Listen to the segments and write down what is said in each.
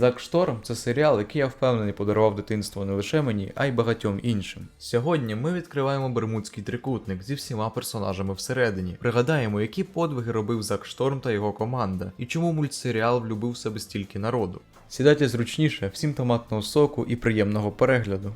Зак Шторм це серіал, який я впевнений подарував дитинство не лише мені, а й багатьом іншим. Сьогодні ми відкриваємо Бермудський трикутник зі всіма персонажами всередині. Пригадаємо, які подвиги робив Зак Шторм та його команда, і чому мультсеріал влюбив себе стільки народу. Сідайте зручніше, всім томатного соку і приємного перегляду.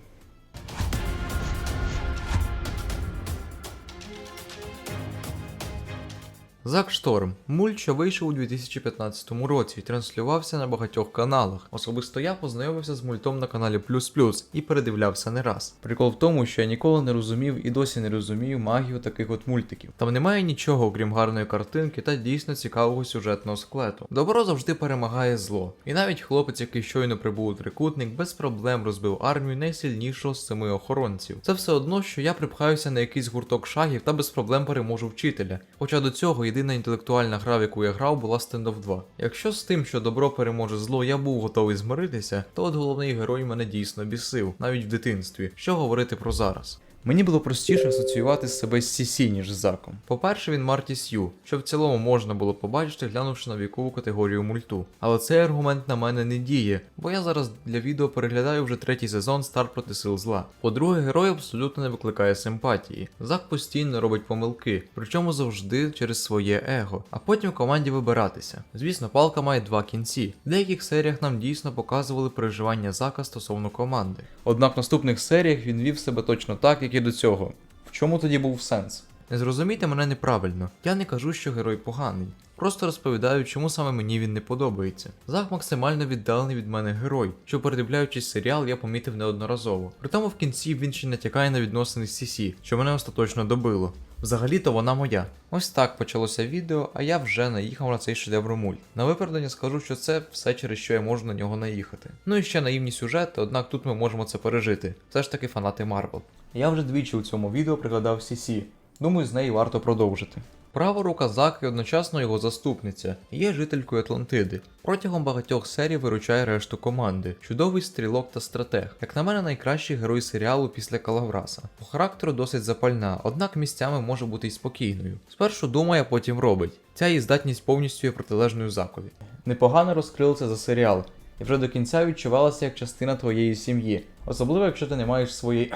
Зак Шторм мульт, що вийшов у 2015 році і транслювався на багатьох каналах. Особисто я познайомився з мультом на каналі Плюс Плюс і передивлявся не раз. Прикол в тому, що я ніколи не розумів і досі не розумію магію таких от мультиків. Там немає нічого, окрім гарної картинки та дійсно цікавого сюжетного склету. Добро завжди перемагає зло. І навіть хлопець, який щойно прибув у трикутник, без проблем розбив армію найсильнішого з семи охоронців. Це все одно, що я припхаюся на якийсь гурток шагів та без проблем переможу вчителя. Хоча до цього єдина інтелектуальна гра, в яку я грав, була Standoff 2. Якщо з тим, що добро переможе зло, я був готовий змиритися, то от головний герой мене дійсно бісив, навіть в дитинстві. Що говорити про зараз? Мені було простіше асоціювати себе з Сісі, ніж з Заком. По-перше, він Марті Сью, що в цілому можна було побачити, глянувши на вікову категорію мульту. Але цей аргумент на мене не діє, бо я зараз для відео переглядаю вже третій сезон Стар проти сил зла. По-друге, герой абсолютно не викликає симпатії. Зак постійно робить помилки, причому завжди через своє его, а потім команді вибиратися. Звісно, палка має два кінці. В деяких серіях нам дійсно показували переживання Зака стосовно команди. Однак в наступних серіях він вів себе точно так, як і до цього. В чому тоді був сенс? Не зрозумійте мене неправильно, я не кажу, що герой поганий. Просто розповідаю, чому саме мені він не подобається. Зах максимально віддалений від мене герой, що передивляючись серіал, я помітив неодноразово. При тому в кінці він ще натякає на відносини з Сісі, що мене остаточно добило. Взагалі-то вона моя. Ось так почалося відео, а я вже наїхав на цей шедевр мульт. На виправдання скажу, що це все через що я можу на нього наїхати. Ну і ще наївні сюжети, однак тут ми можемо це пережити. Все ж таки фанати Марвел. Я вже двічі у цьому відео пригадав Сісі. Думаю, з неї варто продовжити. Права рука Зака і одночасно його заступниця є жителькою Атлантиди. Протягом багатьох серій виручає решту команди. Чудовий стрілок та стратег. Як на мене, найкращий герой серіалу після Калавраса. По характеру досить запальна, однак місцями може бути й спокійною. Спершу думає, а потім робить. Ця її здатність повністю є протилежною закові. Непогано розкрилося за серіал, і вже до кінця відчувалася як частина твоєї сім'ї, особливо якщо ти не маєш своєї.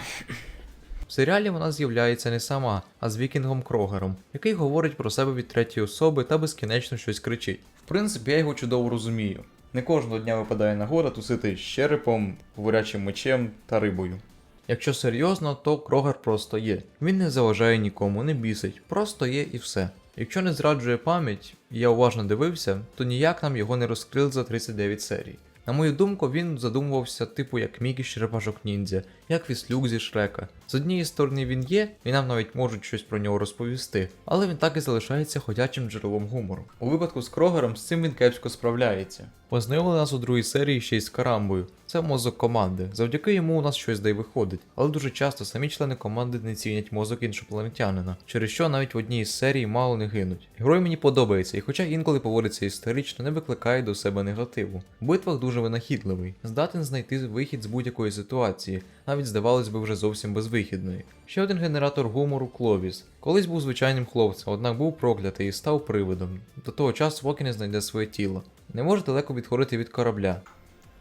В серіалі вона з'являється не сама, а з Вікінгом Крогером, який говорить про себе від третьої особи та безкінечно щось кричить. В принципі, я його чудово розумію. Не кожного дня випадає нагода тусити з черепом, говорячим мечем та рибою. Якщо серйозно, то Крогер просто є. Він не заважає нікому, не бісить, просто є і все. Якщо не зраджує пам'ять, і я уважно дивився, то ніяк нам його не розкрили за 39 серій. На мою думку, він задумувався типу як Мікі з черепашок ніндзя, як Віслюк зі Шрека. З однієї сторони він є, і нам навіть можуть щось про нього розповісти, але він так і залишається ходячим джерелом гумору. У випадку з Крогером з цим він кепсько справляється. Познайомили нас у другій серії ще й з Карамбою. Це мозок команди. Завдяки йому у нас щось да й виходить. Але дуже часто самі члени команди не цінять мозок іншопланетянина, через що навіть в одній із серій мало не гинуть. Герой мені подобається, і хоча інколи поводиться історично, не викликає до себе негативу. В битвах дуже винахідливий, здатен знайти вихід з будь-якої ситуації, навіть здавалось би вже зовсім безвихідної. Ще один генератор гумору Кловіс. Колись був звичайним хлопцем, однак був проклятий і став привидом. До того часу, поки не знайде своє тіло. Не може далеко відходити від корабля.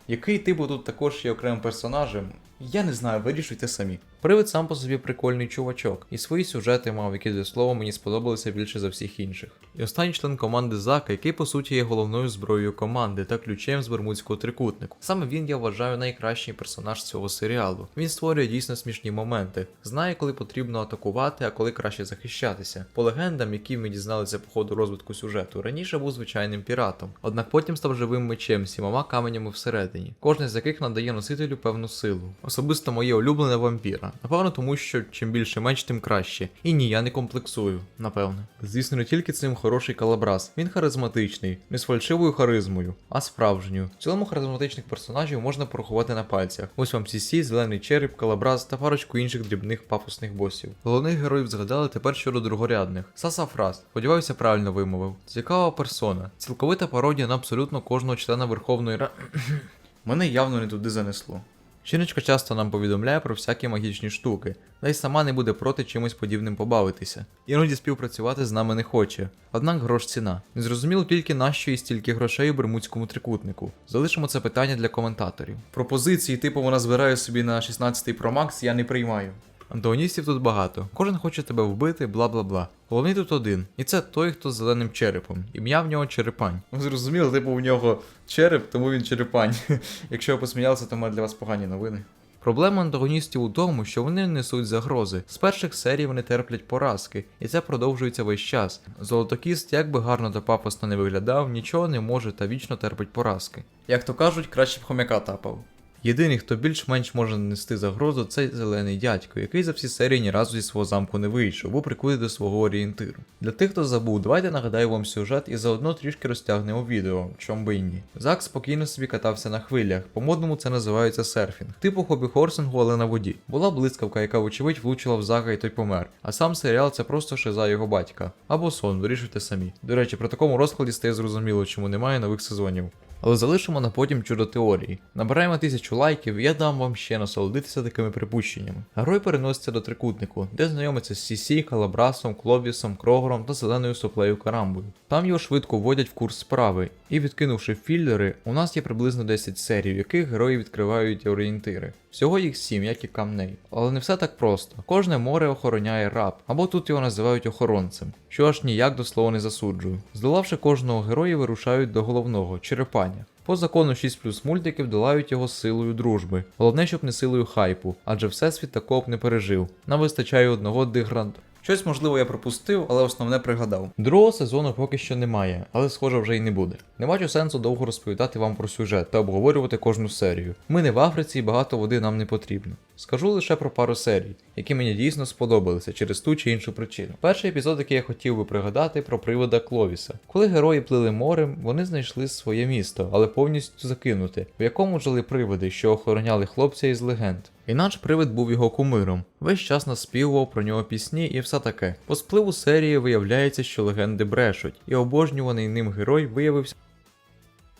Який типу тут також є окремим персонажем, я не знаю, вирішуйте самі. Привид сам по собі прикольний чувачок, і свої сюжети мав, які для слова мені сподобалися більше за всіх інших. І останній член команди Зака, який по суті є головною зброєю команди та ключем з Бермудського трикутнику. Саме він, я вважаю, найкращий персонаж цього серіалу. Він створює дійсно смішні моменти, знає, коли потрібно атакувати, а коли краще захищатися. По легендам, які ми дізналися по ходу розвитку сюжету, раніше був звичайним піратом, однак потім став живим мечем, сімома каменями всередині, кожен з яких надає носителю певну силу. Особисто моє улюблене вампіра. Напевно, тому що чим більше меч, тим краще. І ні, я не комплексую, напевне. Звісно, не тільки цим хороший калабрас. Він харизматичний, не з фальшивою харизмою, а справжньою. В цілому харизматичних персонажів можна порахувати на пальцях. Ось вам CC, зелений череп, калабрас та парочку інших дрібних пафосних босів. Головних героїв згадали тепер щодо другорядних. Саса Фрас, сподіваюся, правильно вимовив. Цікава персона, цілковита пародія на абсолютно кожного члена Верховної Ради. Мене явно не туди занесло. Жіночка часто нам повідомляє про всякі магічні штуки, та й сама не буде проти чимось подібним побавитися. Іноді співпрацювати з нами не хоче. Однак грош ціна. Незрозуміло тільки нащо і стільки грошей у бермудському трикутнику. Залишимо це питання для коментаторів. Пропозиції, типу вона збирає собі на 16-й промакс, я не приймаю. Антагоністів тут багато. Кожен хоче тебе вбити, бла бла бла. Головний тут один. І це той, хто з зеленим черепом. Ім'я в нього черепань. Ви зрозуміли, типу у нього череп, тому він черепань. Якщо ви посміялися, то маю для вас погані новини. Проблема антагоністів у тому, що вони несуть загрози. З перших серій вони терплять поразки, і це продовжується весь час. Золотокіст, як би гарно та пафосно не виглядав, нічого не може та вічно терпить поразки. Як то кажуть, краще б хомяка тапав. Єдиний, хто більш-менш може нести загрозу, це зелений дядько, який за всі серії ні разу зі свого замку не вийшов, бо прикує до свого орієнтиру. Для тих, хто забув, давайте нагадаю вам сюжет і заодно трішки розтягнемо відео, чом би і ні. Зак спокійно собі катався на хвилях, по-модному це називається серфінг, типу хобі хорсингу, але на воді. Була блискавка, яка вочевидь влучила в Зака і той помер. А сам серіал це просто шиза його батька. Або сон, вирішуйте самі. До речі, при такому розкладі стає зрозуміло, чому немає нових сезонів. Але залишимо на потім чудо теорії. Набираємо тисячу лайків, я дам вам ще насолодитися такими припущеннями. Герой переноситься до трикутнику, де знайомиться з Сісі, Калабрасом, Клобісом, Крогором та зеленою соплею Карамбою. Там його швидко вводять в курс справи, і відкинувши філлери, у нас є приблизно 10 серій, в яких герої відкривають орієнтири. Всього їх 7, як і камней. Але не все так просто. Кожне море охороняє раб, або тут його називають охоронцем, що аж ніяк до слова не засуджую. Здолавши кожного героя, вирушають до головного черепання. По закону 6 плюс мультиків долають його силою дружби. Головне, щоб не силою хайпу, адже всесвіт такого б не пережив. Нам вистачає одного дегрант. Щось можливо я пропустив, але основне пригадав. Другого сезону поки що немає, але схоже вже й не буде. Не бачу сенсу довго розповідати вам про сюжет та обговорювати кожну серію. Ми не в Африці і багато води нам не потрібно. Скажу лише про пару серій, які мені дійсно сподобалися через ту чи іншу причину. Перший епізод, який я хотів би пригадати, про привода Кловіса. Коли герої плили морем, вони знайшли своє місто, але повністю закинуте, в якому жили привиди, що охороняли хлопця із легенд. І наш привид був його кумиром. Весь час наспівував про нього пісні і все таке. По спливу серії виявляється, що легенди брешуть, і обожнюваний ним герой виявився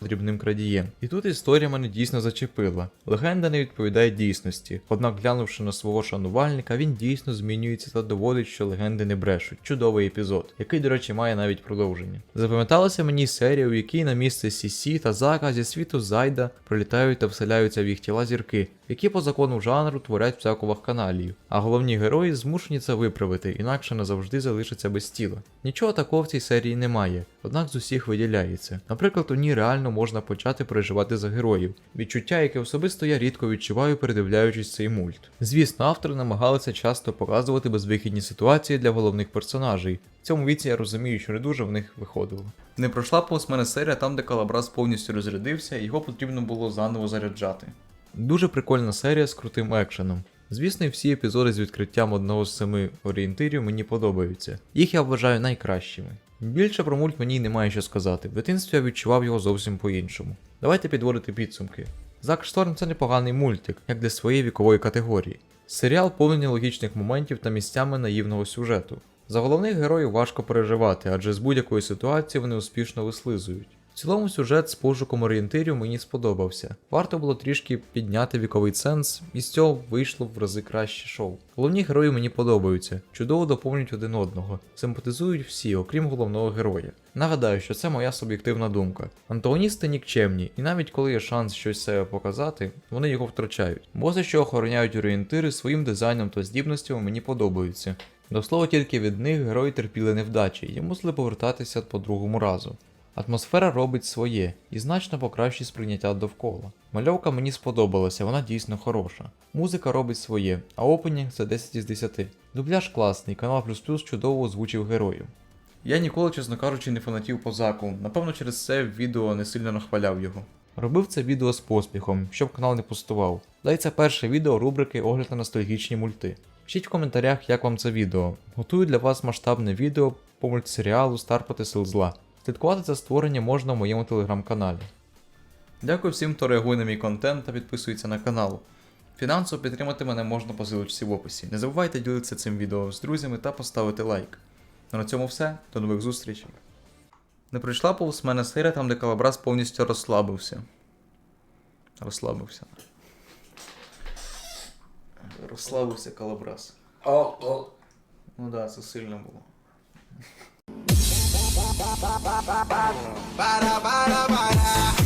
дрібним крадієм. І тут історія мене дійсно зачепила. Легенда не відповідає дійсності, однак, глянувши на свого шанувальника, він дійсно змінюється та доводить, що легенди не брешуть. Чудовий епізод, який, до речі, має навіть продовження. Запам'яталася мені серія, у якій на місце Сісі та Зака зі світу Зайда прилітають та вселяються в їх тіла зірки, які по закону жанру творять всяку вахканалію. А головні герої змушені це виправити, інакше назавжди залишаться без тіла. Нічого такого в цій серії немає, однак з усіх виділяється. Наприклад, у ній реально можна почати переживати за героїв, відчуття, яке особисто я рідко відчуваю, передивляючись цей мульт. Звісно, автори намагалися часто показувати безвихідні ситуації для головних персонажей. В цьому віці я розумію, що не дуже в них виходило. Не пройшла повз мене серія там, де Калабрас повністю розрядився, його потрібно було заново заряджати. Дуже прикольна серія з крутим екшеном. Звісно, всі епізоди з відкриттям одного з семи орієнтирів мені подобаються. Їх я вважаю найкращими. Більше про мульт мені немає що сказати. В дитинстві я відчував його зовсім по-іншому. Давайте підводити підсумки. Зак Шторм це непоганий мультик, як для своєї вікової категорії. Серіал повний логічних моментів та місцями наївного сюжету. За головних героїв важко переживати, адже з будь-якої ситуації вони успішно вислизують. В цілому сюжет з пошуком орієнтирів мені сподобався. Варто було трішки підняти віковий сенс, і з цього вийшло в рази краще шоу. Головні герої мені подобаються, чудово доповнюють один одного, симпатизують всі, окрім головного героя. Нагадаю, що це моя суб'єктивна думка. Антагоністи нікчемні, і навіть коли є шанс щось себе показати, вони його втрачають. Боси, що охороняють орієнтири своїм дизайном та здібностями мені подобаються. До слова, тільки від них герої терпіли невдачі і мусили повертатися по другому разу. Атмосфера робить своє і значно покращує сприйняття довкола. Мальовка мені сподобалася, вона дійсно хороша. Музика робить своє, а опенінг це 10 із 10. Дубляж класний, канал Плюс Плюс чудово озвучив героїв. Я ніколи, чесно кажучи, не фанатів по заку. Напевно, через це відео не сильно нахваляв його. Робив це відео з поспіхом, щоб канал не пустував. Дай перше відео рубрики Огляд на ностальгічні мульти. Пишіть в коментарях, як вам це відео. Готую для вас масштабне відео по мультсеріалу Стар проти сил зла. Слідкувати за створення можна в моєму телеграм-каналі. Дякую всім, хто реагує на мій контент та підписується на канал. Фінансово підтримати мене можна по силочці в описі. Не забувайте ділитися цим відео з друзями та поставити лайк. Ну на цьому все. До нових зустрічей. Не прийшла повз мене серія там, де Калабрас повністю розслабився. Розслабився. розслабився калабрас. О, о. Ну да, це сильно було. Para, para, para.